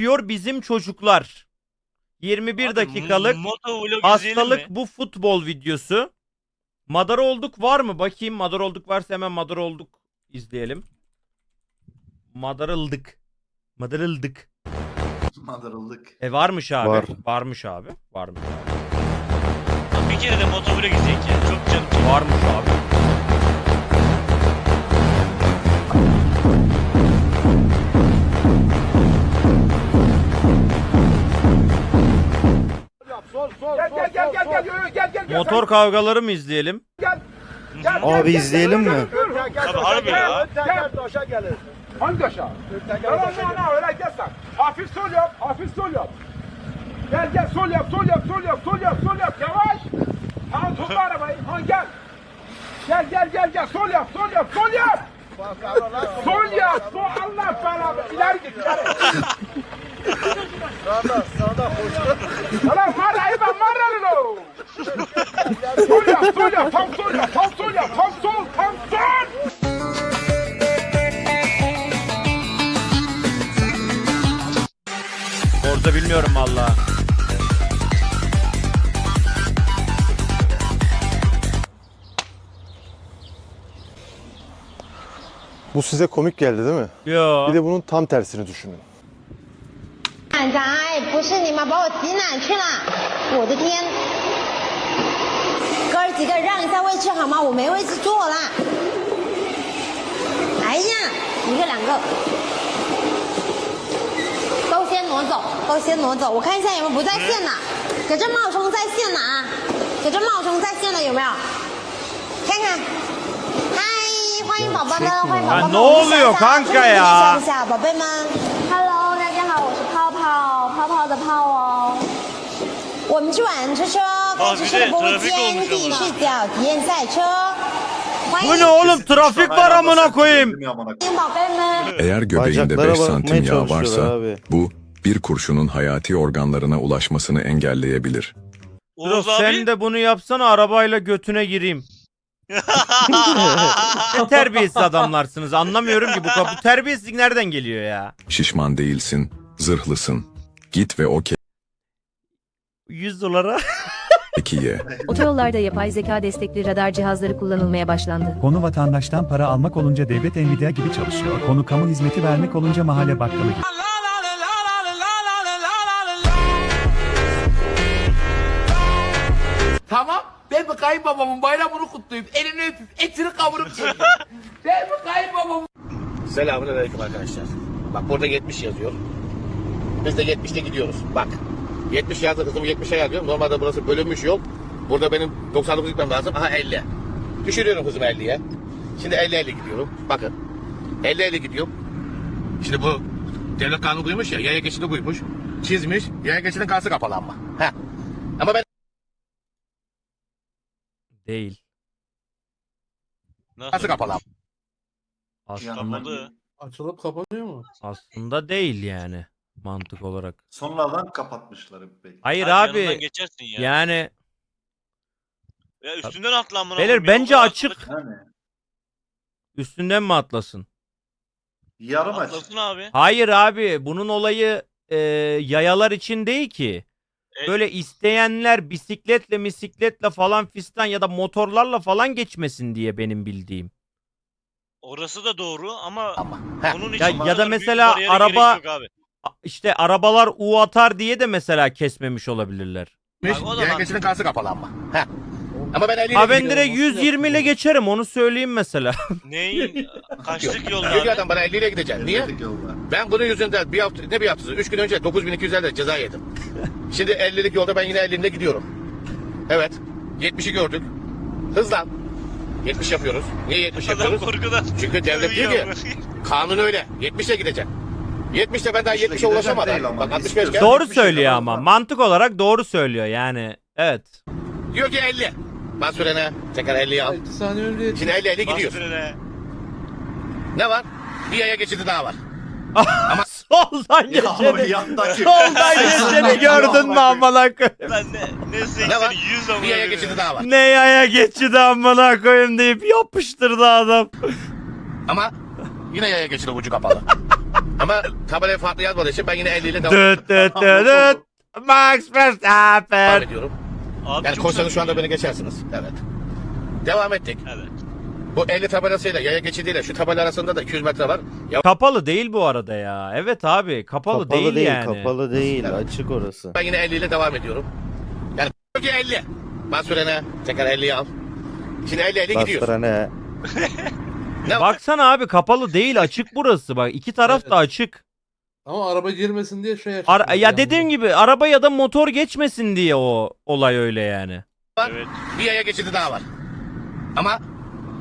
diyor bizim çocuklar. 21 Abi, dakikalık hastalık mi? bu futbol videosu. Madar olduk var mı? Bakayım madar olduk varsa hemen madar olduk izleyelim. Madarıldık. Madarıldık. Madırıldık. E varmış abi. Var. Varmış abi. Varmış. Bir kere de moto vlog izleyek ya. Çok canım. Varmış abi. Gel gel gel gel gel gel gel gel gel. Motor kavgaları mı izleyelim? Abi izleyelim mi? Abi harbi ya. Gel aşağı gelir. Hangi aşağı? Tamam tamam öyle gel sen. Hafif sol yap, hafif sol yap. Gel gel sol yap, sol yap, sol yap, sol yap, sol yap. Yavaş. Tamam topla arabayı. Ha gel. Gel gel gel gel sol yap, sol yap, sol yap. Sol yap, sol Allah belanı. İleri git, ileri. Sağda, sağda koş. Ulan marayı ben mararım. Sol yap, sol yap, tam sol yap, tam sol yap, tam sol, tam sol. Orada bilmiyorum valla. Bu size komik geldi değil mi? Yo. Bir de bunun tam tersini düşünün. 奶宅，不是你们把我挤哪去了？我的天！哥儿几个让一下位置好吗？我没位置坐啦。哎呀，一个两个，都先挪走，都先挪走。我看一下有没有不在线的，搁这冒充在线的啊，搁这冒充在线的有没有？看看。嗨，欢迎宝宝们，欢迎宝宝们。啊我们 ne oluyor 下下 kanka ya？一下，宝贝们。Hello，大家好，我是泡泡，泡泡的泡哦。我们去玩车车，开车车的播间，第一视角体验赛车。欢 Bu 迎 ne oğlum trafik var amına koyayım. 欢迎宝贝们。 Eğer göbeğinde Bacaklara 5 santim bakmaya yağ varsa çalışıyorlar abi. bu bir kurşunun hayati organlarına ulaşmasını engelleyebilir. Oğuz Dur, sen abi. de bunu yapsana arabayla götüne gireyim. Ne terbiyesiz adamlarsınız anlamıyorum ki bu, bu terbiyesizlik nereden geliyor ya? Şişman değilsin, zırhlısın. Git ve o 100 dolara. keki ye. Otoyollarda yapay zeka destekli radar cihazları kullanılmaya başlandı. Konu vatandaştan para almak olunca devlet Nvidia gibi çalışıyor. Konu kamu hizmeti vermek olunca mahalle bakkalı gibi. Tamam. Ben bu kayınbabamın bayramını kutlayıp elini öpüp etini kavurup yiyeyim. ben bu kayınbabamın Selamünaleyküm arkadaşlar. Bak burada 70 yazıyor. Biz de 70'te gidiyoruz. Bak. 70 yazdı kızım 70'e yazıyorum. Normalde burası bölünmüş yol. Burada benim 99 gitmem lazım. Aha 50. Düşürüyorum kızım 50'ye. Şimdi 50-50 gidiyorum. Bakın. 50-50 gidiyorum. Şimdi bu devlet kanunu koymuş ya. Yaya geçidi koymuş. Çizmiş. Yaya geçidin karşı kapalı ama. Heh. Ama ben Değil. Nasıl? kapalı ama. Aslında, Kapalı. Açılıp kapanıyor mu? aslında değil yani mantık olarak. Sonradan kapatmışlar belki. Hayır Abi yanından abi geçersin ya. yani Ya üstünden atla amına Beyler bence açık. Yani üstünden mi atlasın? yarım açık. Atlasın abi. Hayır abi bunun olayı e, yayalar için değil ki. E- Böyle isteyenler bisikletle bisikletle falan fistan ya da motorlarla falan geçmesin diye benim bildiğim. Orası da doğru ama ama. Ya- için bu ya da mesela araba- İşte arabalar U atar diye de mesela kesmemiş olabilirler. Abi o zaman- geçidin karşı kapalı ama. Heh. Ama ben 50 ile Ha ben gidiyorum. direkt 120 ile geçerim onu söyleyeyim mesela. Neyin? Kaçlık yolda Diyor ki abi? adam bana 50 ile gideceğim. Niye? Ben bunun yüzünden bir hafta ne bir haftası? 3 gün önce 9250 ceza yedim. Şimdi 50'lik yolda ben yine 50'inde gidiyorum. Evet. 70'i gördük. Hızlan. 70 yapıyoruz. Niye 70 Adam yapıyoruz? korkudan Çünkü devlet diyor ki kanun öyle. 70'e gideceksin. 70'te ben daha 70'e gideceğim ulaşamadım. ama Bak 65 istiyorsan. gel. doğru 70 söylüyor ama mantık olarak doğru söylüyor yani. Evet. Diyor ki 50. Bas frene. Tekrar 50'yi al. 2 saniye önce Şimdi 50 50 Bas gidiyorsun. frene. Ne var? Bir yaya geçidi daha var. Soldan Ya o geçeni. yandaki. Soldan geçeni gördün mü amına koyayım? Ben ne, ne Ne 80 var? 100 amına Bir yaya geçidi daha var. Ne yaya geçidi amına koyayım deyip yapıştırdı adam. Ama yine yaya geçidi ucu kapalı. Ama tabelaya farklı yazmadığı için ben yine 50 ile devam, Dıt dıt dıt dıt. Max devam Verstappen. ediyorum. Abi Yani çok koşsanız şu anda beni geçersiniz. Evet. Devam ettik. Evet. Bu 50 tabelasıyla yaya geçidiyle şu tabela arasında da 200 metre var. Kapalı değil bu arada ya. Evet abi kapalı, değil, yani. kapalı değil, Evet. açık orası. Ben yine 50 ile devam ediyorum. Yani önce 50. Bas frene. Tekrar 50'yi al. Şimdi 50 50 gidiyor. ne? Ne var? Baksana abi kapalı değil açık burası bak. iki taraf da açık. Ama araba girmesin diye şey Ara- ya dediğim gibi araba ya da motor geçmesin diye o olay öyle yani. Evet. Bir yaya geçidi daha var. Ama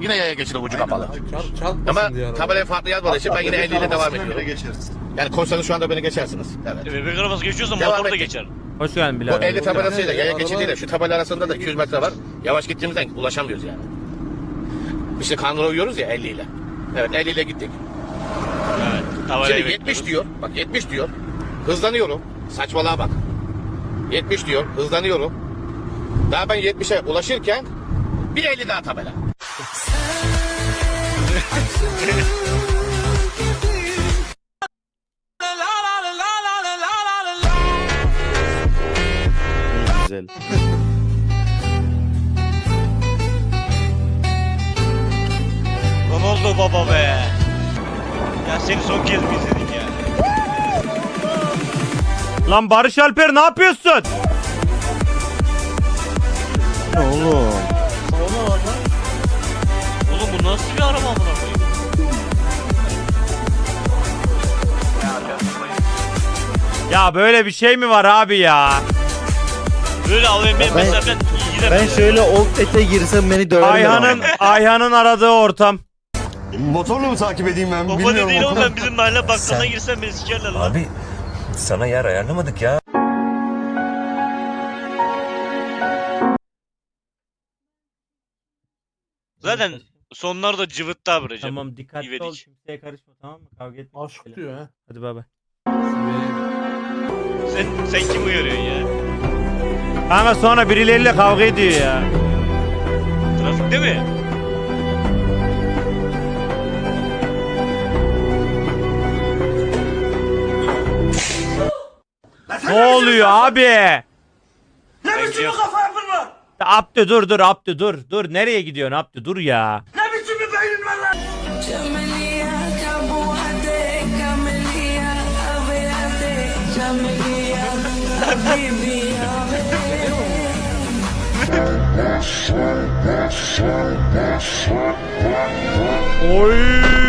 yine yaya geçidi ucu kapalı. Çarp, çarpmasın Ama diye araba. tabelaya farklı yazmadığı için ben yine 50 ile devam ediyorum. geçeriz. Yani koşsanız şu anda beni geçersiniz. Evet. Bebek arabası geçiyorsa Devam motor da ettik. geçer. Hoş geldin Bu Bilal. 50 tabelasıyla yaya geçidiyle şu tabela arasında da 200 metre var. Yavaş gittiğimizden ulaşamıyoruz yani. İşte kanuna uyuyoruz ya 50 ile. Evet 50 ile gittik. Evet. Tavayla Şimdi 70 diyor. Bak 70 diyor. Hızlanıyorum. Saçmalığa bak. 70 diyor. Hızlanıyorum. Daha ben 70'e ulaşırken bir 50 daha tabela. Güzel. Ronaldo baba be. Seni son kez mi izledik ya? Lan Barış Alper ne yapıyorsun? Oğlum. Oğlum bu nasıl bir araba amına koyayım? Ya böyle bir şey mi var abi ya? Böyle AVM ben- mesela ben. Ben şöyle old ete girsem beni döverler. Ayhan'ın Ayhan'ın aradığı ortam. Motorla mı takip edeyim ben Baba ne değil oğlum ben bizim mahalle bakkalına girsem beni sikerler lan. Abi sana yer ayarlamadık ya. Zaten sonlarda cıvıttı abi Recep. Tamam dikkatli İvedik. ol kimseye karışma tamam mı? Kavga etme. Aşk diyor ha. Hadi bay bay. Sen, sen kim uyarıyorsun ya? Kanka sonra birileriyle kavga ediyor ya. Trafikte mi? Ne oluyor abi? Bence yok. Abdü dur dur Abdü dur. Dur nereye gidiyorsun Abdü dur ya. Oy.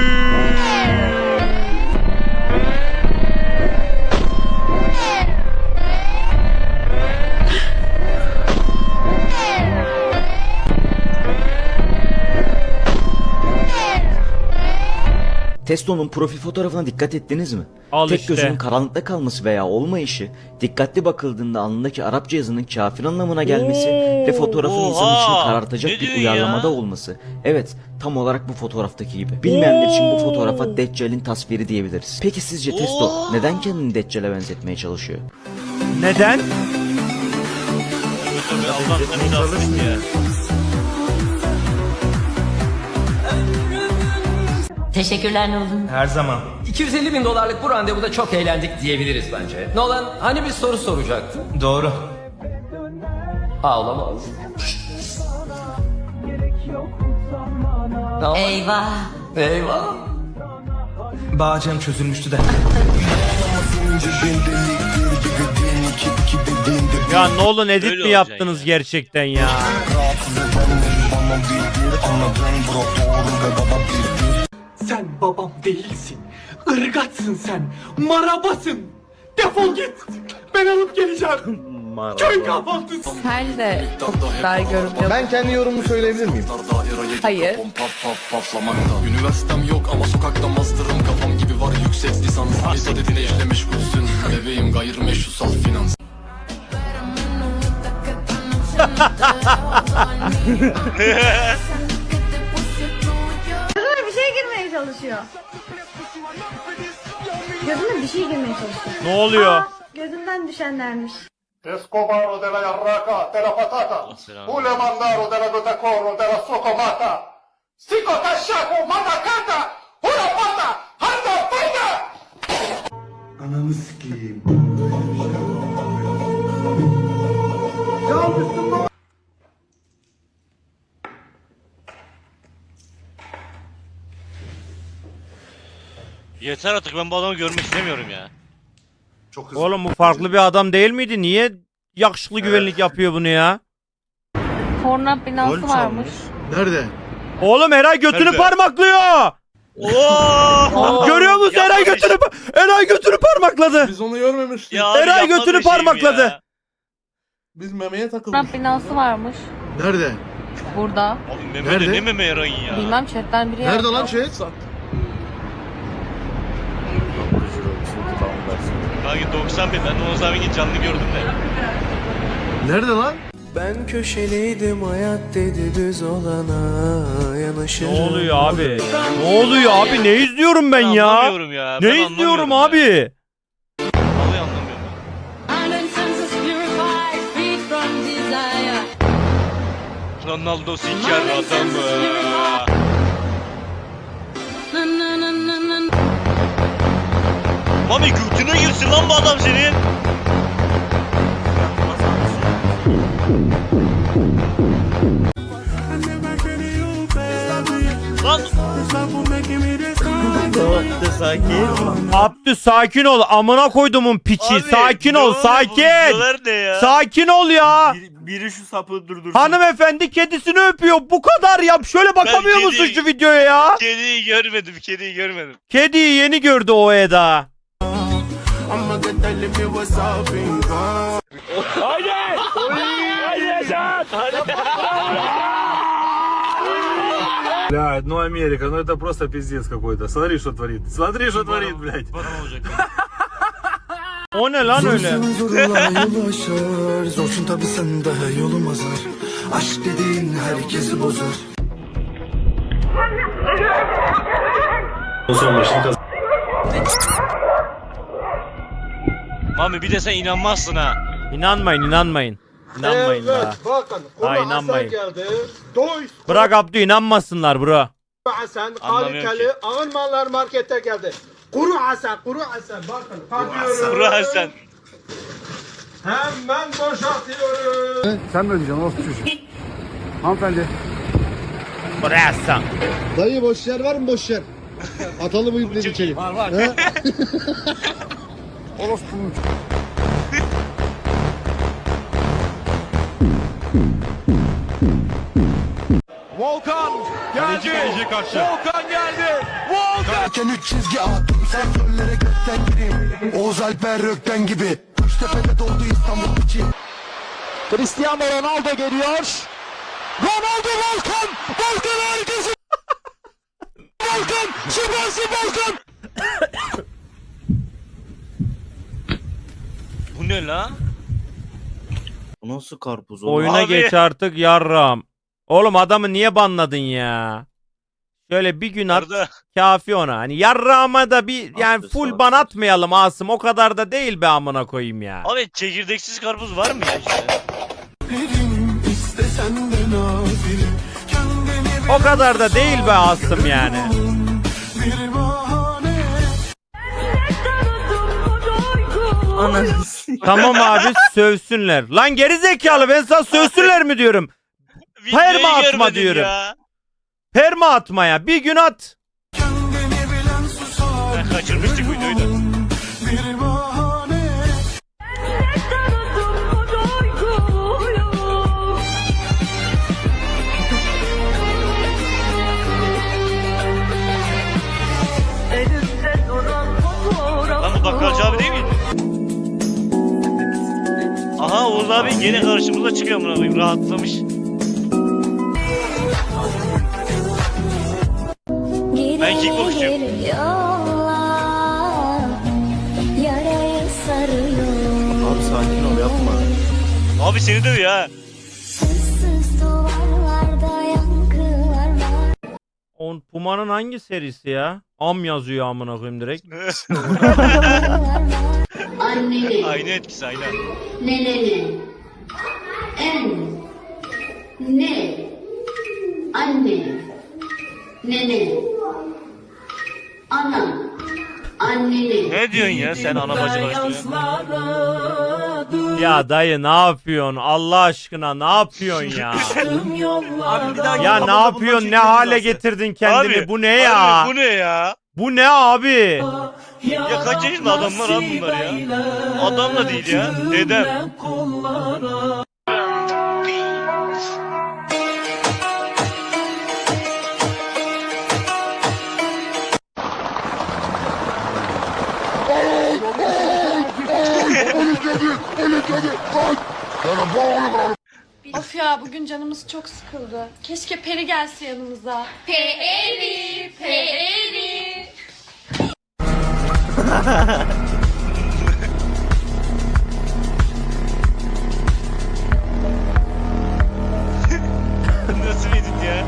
Testo'nun profil fotoğrafına dikkat ettiniz mi? Al Tek işte. gözünün karanlıkta kalması veya olmayışı, dikkatli bakıldığında alnındaki Arapça yazının kafir anlamına gelmesi Oo, ve fotoğrafın insan oha! içini karartacak bir uyarlamada ya? olması. Evet, tam olarak bu fotoğraftaki gibi. Bilmeyenler için bu fotoğrafa Deccal'in tasviri diyebiliriz. Peki sizce Testo Oo! neden kendini Deccal'e benzetmeye çalışıyor? Neden? Tabii Teşekkürler Nolan. Her zaman. 250 bin dolarlık bu randevuda çok eğlendik diyebiliriz bence. Nolan hani bir soru soracaktın? Doğru. Ağlamaz. Eyvah. Eyvah. Bağcam çözülmüştü de. Ya Nolan edit Öyle mi yaptınız ya. gerçekten ya? Sen babam değilsin. Irgatsın sen. Marabasın. Defol git. Ben alıp geleceğim. Köy kahvaltısı. Sen de çok güzel görünüyor. Ben kendi yorumumu söyleyebilir miyim? Hayır. Üniversitem yok ama sokakta master'ım kafam gibi var yüksek lisans. Lise dediğine işle meşgulsün. Bebeğim gayrimeşrusal finans. çalışıyor. Gözüme bir şey girmeye çalışıyor. Ne oluyor? Gözümden düşenlermiş. Escobaro de la Yarraca, de la Patata. Selam. Ule mandaro de la Gotacoro, de la Socomata. Sico Tashaco, Mandacata. Una pata, handa pata. Ananı sikeyim. Yeter artık ben bu adamı görmek istemiyorum ya. Çok hızlı. Oğlum bu farklı bir adam değil miydi? Niye yakışıklı güvenlik yapıyor bunu ya? Korna binası varmış. Nerede? Oğlum Eray götünü Nerede? parmaklıyor. Oo! Görüyor musun Eray Yapma götünü Eray götünü parmakladı. Biz onu görmemiştik. Ya abi Eray yapma götünü parmakladı. ya? Biz memeye takıldık. binası varmış. Nerede? Burada. Abi meme Nerede? de ne meme yarayın ya. Bilmem chatten biri Nerede lan şey? Kanki 90 bin ben Oğuz abinin canlı gördüm de. Nerede lan? Ben köşeliydim hayat dedi düz olana Ne yanaşırım oluyor abi? Ne oluyor abi? Ne izliyorum ben ya? Anlamıyorum ya. Ne ben izliyorum ya. abi? Ronaldo siker adamı. Mami götüne girsin lan bu adam senin. Lan Abdü sakin ol. Amına koydumun piçi. abi, sakin ol. Sakin. Sakin ol ya. Biri şu sapı durdursun. Hanımefendi kedisini öpüyor. Bu kadar yap. Şöyle bakamıyor kedi- musun şu videoya ya? Kediyi görmedim, kediyi görmedim. Kediyi yeni gördü o Eda. I'ma get that limit, what's up and gone. Блядь, ну Америка, ну это просто пиздец какой-то. Смотри, что творит. Смотри, что творит, блядь. O ne lan öyle? ulaşır Zorsun tabi sen de yolum azar Aşk dediğin herkesi bozar O zaman başını kaz- Mami bir de sen inanmazsın ha. İnanmayın inanmayın. İnanmayın daha. bakın. Ha, inanmayın. geldi. Doy Bırak Abdü inanmasınlar bro. Hasan Anlamıyorum kaliteli ağır mallar markete geldi. Kuru Hasan, kuru Hasan bakın. Kapıyorum. Kuru Hasan. Hemen boşaltıyorum. Sen mi ödeyeceksin orası çocuk? Hanımefendi. Buraya sen. Dayı boş yer var mı boş yer? Atalım bu iple içelim. Var var. Orospu'nun Volkan geldi. Volkan geldi. Erken üç çizgi attım sen göllere gökten gireyim Oğuz Alper Rökten gibi Kuştepe'de doldu İstanbul için Cristiano Ronaldo geliyor. Ronaldo Volkan! Volkan herkesi! Volkan! Süpersin Volkan! Bu ne la? Bu nasıl karpuz Oyuna Abi. geç artık yarram. Oğlum adamı niye banladın ya? Şöyle bir gün at Arda. kafi ona. Hani yarrağıma da bir yani Haklısın, full haklısın. ban atmayalım Asım. O kadar da değil be amına koyayım ya. Abi çekirdeksiz karpuz var mı ya işte? İstesen de nafile Kendini O kadar da değil be Asım yani. bir bahane sikeyim. Tamam abi sövsünler. Lan geri zekalı ben sana sövsünler mi diyorum. Perma Videoyu atma görmedim diyorum. ya. Perma atmaya bir gün at. Ben kaçırmıştık Aha Oğuz abi yine karşımıza çıkıyor amına koyayım rahatlamış. Ben kickboxçuyum. Abi sakin ol yapma. Abi seni dövüyor ha. On Puma'nın hangi serisi ya? Am yazıyor amına koyayım direkt. Anneni, aynı etkisi aynı. neneni, en, ne, anne, nene, ana, Ne diyorsun ya sen ana bacı. Ya dayı ne yapıyorsun? Allah aşkına ne yapıyorsun ya? Abi bir daha ya ne yapıyorsun? Ne hale getirdin kendini? Abi, bu ne ya? Abi, bu ne ya? Bu ne abi? Ya kaç yaşında adamlar abi bunlar ya? Adam da değil ya. Dedem. Of ya bugün canımız çok sıkıldı. Keşke Peri gelse yanımıza. Peri, Peri. Nasıl edit ya?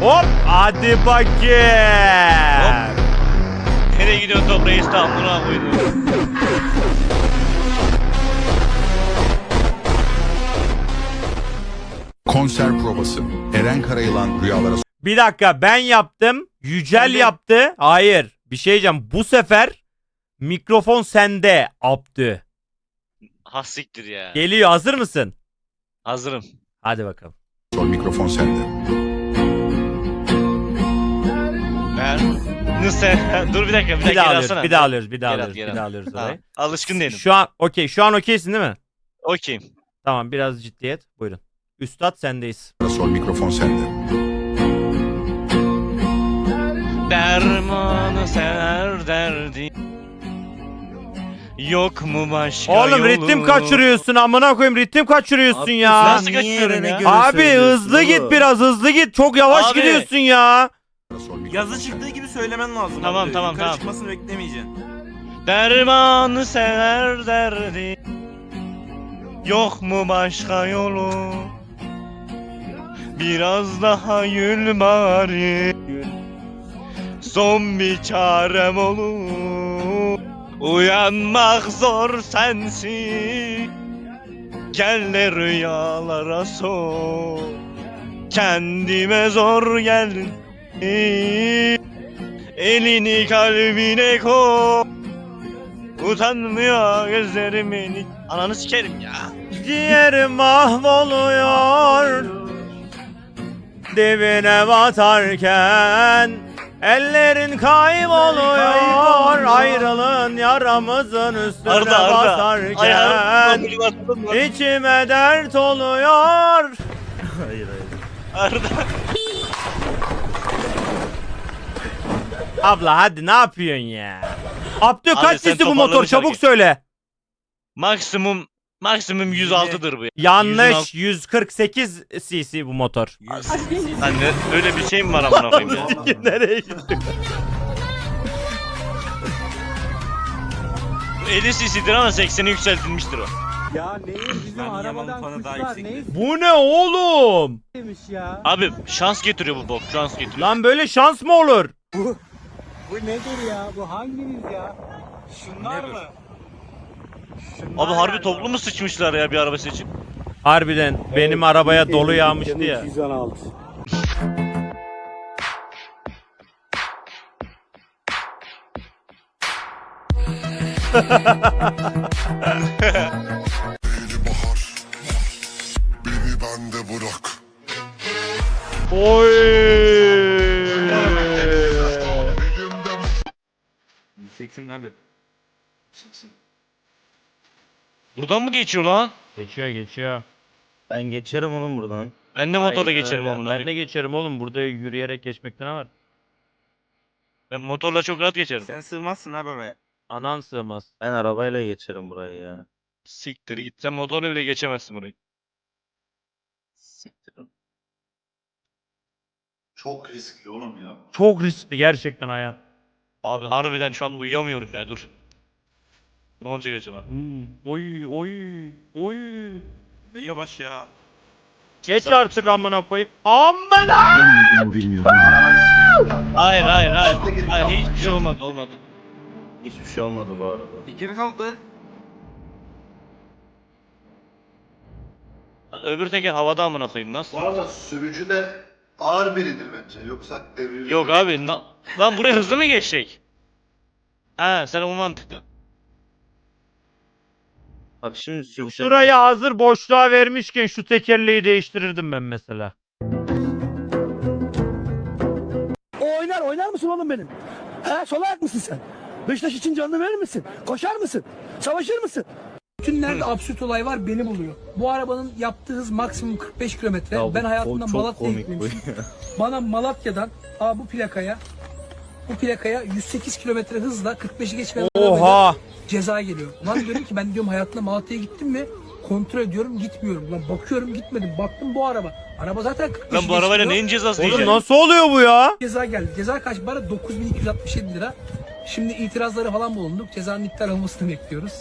Hop hadi bakayım. Nereye gidiyorsun top reis tamamına koydu. Konser provası. Eren Karayılan rüyalara Bir dakika ben yaptım. Yücel yaptı. Hayır. Bir şey diyeceğim. Bu sefer mikrofon sende Abdü. Ha siktir ya. Geliyor. Hazır mısın? Hazırım. Hadi bakalım. sor mikrofon sende. Ben Nuse dur bir dakika bir dakika Bir daha geri alıyoruz. alsana. Bir daha alıyoruz. Bir daha Geri al, alıyoruz. geri Bir daha alıyoruz orayı. alışkın değilim. Şu an okey. Şu an okeysin değil mi? Okeyim. Tamam biraz ciddiyet. Buyurun. Üstad sendeyiz. Sor mikrofon sende. Dermanı sever derdi. Yok mu başka Oğlum yolu? ritim kaçırıyorsun amına koyayım ritim kaçırıyorsun ya. Nasıl kaçırıyorum ya? Abi hızlı git biraz hızlı git. Çok yavaş Abi. gidiyorsun ya. Yazı çıktığı gibi söylemen lazım. Tamam, abi. tamam, Yukarı tamam. çıkmasını beklemeyeceksin. Dermanı sever derdi. Yok mu başka yolu? Biraz daha yül bari. Son bir çarem olur. Uyanmak zor sensin. Gel de rüyalara sor. Kendime zor geldi. Elini kalbine koy. Utanmıyor gözlerimin Ananı sikerim ya. Ciğerim mahvoluyor. Dibine batarken Ellerin kayboluyor. Ayrılın yaramızın üstüne Arda Arda. basarken Ayağım? İçime dert oluyor. Arda. Abla hadi ne yapıyorsun ya? Abdü kaç cc bu motor? çabuk söyle. Maksimum maksimum 106'dır bu ya. Yanlış 148 cc bu motor Lan ne, öyle bir şey mi var amına koyayım ya? Nereye gitti? 50 cc'dir ama 80'e yükseltilmiştir o. Ben Yaman'ın fanı daha yüksek. Bu ne oğlum Abi şans getiriyor bu bok şans getiriyor. Lan böyle şans mı olur Şunlar mı? Abi harbi toplu mu sıçmışlar ya bir araba seçip? Harbiden benim arabaya dolu yağmıştı ya. Beni bende bırak. Oy. Seksin nerede? Buradan mı geçiyor lan? Geçiyor geçiyor. Ben geçerim onun buradan. Ben de motorla geçerim amına. Ben de geçerim oğlum burada yürüyerek geçmekte ne var? Ben motorla çok rahat geçerim. Sen sığmazsın abi oraya. Anan sığmaz. Ben arabayla geçerim burayı ya. Siktir git sen motorla bile geçemezsin burayı. Çok riskli oğlum ya. Çok riskli gerçekten hayat. Abi harbiden şu an uyuyamıyorum ya dur. Olacak acaba? Hmm, Oy oy oy. Yavaş ya. Geç artık amına koyayım. Amına. Hayır hayır hayır. Hayır hiçbir şey olmadı olmadı. Hiçbir şey olmadı bu arada. Bir kere kaldı. Öbür teker havada amına koyayım nasıl? Bu arada sürücü de ağır biridir bence. Yoksa devrilir. Yok abi na- lan buraya hızlı mı geçecek? Ha sen o mantıklı. Abi şimdi Şurayı hazır boşluğa vermişken şu tekerleği değiştirirdim ben mesela. O oynar oynar mısın oğlum benim? He sol ayak mısın sen? Beşiktaş için canını verir misin? Koşar mısın? Savaşır mısın? Bütün nerede absürt olay var beni buluyor. Bu arabanın yaptığı hız maksimum 45 kilometre. Ben hayatımda Malatya'ya gitmemişim. Bana Malatya'dan aa, bu plakaya bu plakaya 108 kilometre hızla 45'i geçmeyen arabaya Oha! ceza geliyor. Lan diyorum ki ben diyorum hayatımda Malatya'ya gittim mi? Kontrol ediyorum gitmiyorum. Lan bakıyorum gitmedim. Baktım bu araba. Araba zaten 45'i Lan bu arabayla geçmiyor. neyin cezası Oğlum diyeceğim? nasıl oluyor bu ya? Ceza geldi. Ceza kaç para? 9267 lira. Şimdi itirazları falan bulunduk. Cezanın iptal olmasını bekliyoruz.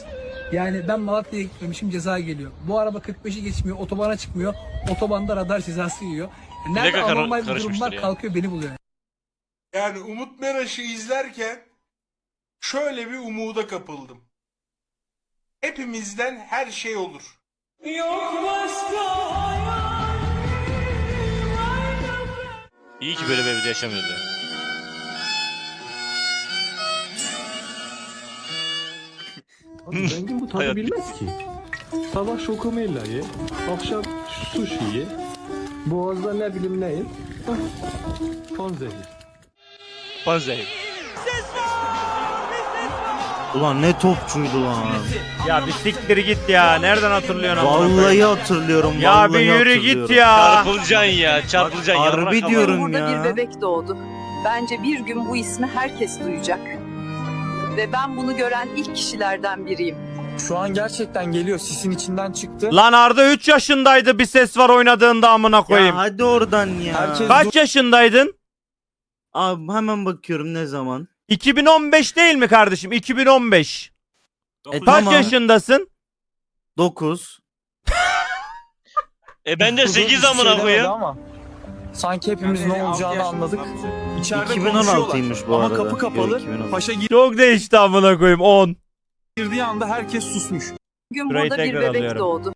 Yani ben Malatya'ya gitmemişim ceza geliyor. Bu araba 45'i geçmiyor, otobana çıkmıyor. Otobanda radar cezası yiyor. Nerede Plaka kar- anormal bir durum karışmıştır var ya. kalkıyor beni buluyor. Yani Umut Meraş'ı izlerken şöyle bir umuda kapıldım. Hepimizden her şey olur. İyi ki böyle bir evde yaşamıyordu. ya. Zengin bu tadı Hayat bilmez ki. Sabah şokomella ye, akşam sushi ye, boğazda ne bileyim ne ye. Hah, Panzehir. Panzehir. Ulan ne topçuydu lan. Ya bir siktir git ya. Nereden hatırlıyorsun amına koyayım? Vallahi hatırlıyorum. Ya bir yürü git ya. Çarpılacaksın ya çarpılacaksın ya. Harbi Bırak diyorum ama. ya. bebek doğdu. Bence bir gün bu ismi herkes duyacak. Ve ben bunu gören ilk kişilerden biriyim. Şu an gerçekten geliyor. Sisin içinden çıktı. Lan Arda 3 yaşındaydı bir ses var oynadığında amına koyayım. hadi oradan ya. Herkes- Kaç yaşındaydın? Abi hemen bakıyorum ne zaman. 2015 değil mi kardeşim? 2015. E, Kaç yaşındasın? 9. E ben de 8 amına koyayım. Ama sanki hepimiz ne olacağını anladık. İçeride 2016'ymış bu Ama arada. kapı kapalı. Yok, 2016. Paşa Çok değişti amına koyayım 10. girdiği anda herkes susmuş. Bugün Burayı burada bir tekrar bebek alıyorum. doğdu.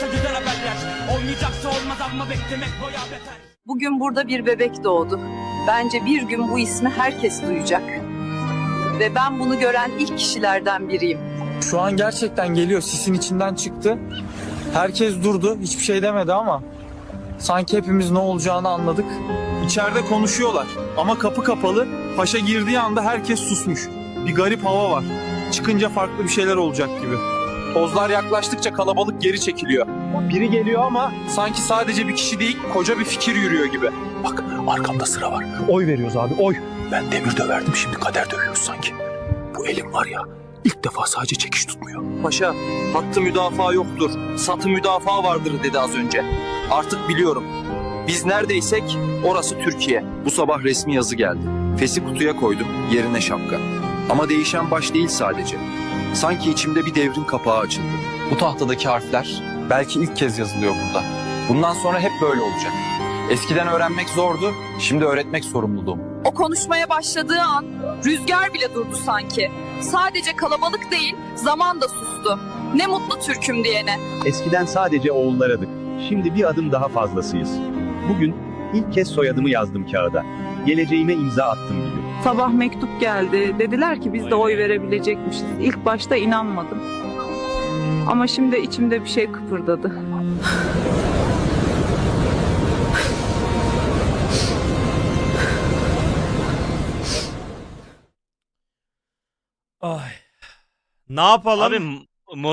Nedense güzel haberler. Olmayacaksa olmaz ama beklemek boya beter. Bugün burada bir bebek doğdu. Bence bir gün bu ismi herkes duyacak. Ve ben bunu gören ilk kişilerden biriyim. Şu an gerçekten geliyor. Sisin içinden çıktı. Herkes durdu. Hiçbir şey demedi ama sanki hepimiz ne olacağını anladık. İçeride konuşuyorlar ama kapı kapalı. Paşa girdiği anda herkes susmuş. Bir garip hava var. Çıkınca farklı bir şeyler olacak gibi. Tozlar yaklaştıkça kalabalık geri çekiliyor. Biri geliyor ama sanki sadece bir kişi değil, koca bir fikir yürüyor gibi. Bak arkamda sıra var. Oy veriyoruz abi, oy. Ben demir döverdim, şimdi kader dövüyoruz sanki. Bu elim var ya, ilk defa sadece çekiş tutmuyor. Paşa, hattı müdafaa yoktur, satı müdafaa vardır dedi az önce. Artık biliyorum. Biz neredeysek orası Türkiye. Bu sabah resmi yazı geldi. Fesi kutuya koydum, yerine şapka. Ama değişen baş değil sadece. Sanki içimde bir devrin kapağı açıldı. Bu tahtadaki harfler belki ilk kez yazılıyor burada. Bundan sonra hep böyle olacak. Eskiden öğrenmek zordu, şimdi öğretmek sorumluluğum. O konuşmaya başladığı an rüzgar bile durdu sanki. Sadece kalabalık değil, zaman da sustu. Ne mutlu Türk'üm diyene. Eskiden sadece oğullarıydık. Şimdi bir adım daha fazlasıyız. Bugün ilk kez soyadımı yazdım kağıda. Geleceğime imza attım gibi. Sabah mektup geldi. Dediler ki biz de oy verebilecekmişiz. İlk başta inanmadım. Ama şimdi içimde bir şey kıpırdadı. Ay. Ne yapalım? Abi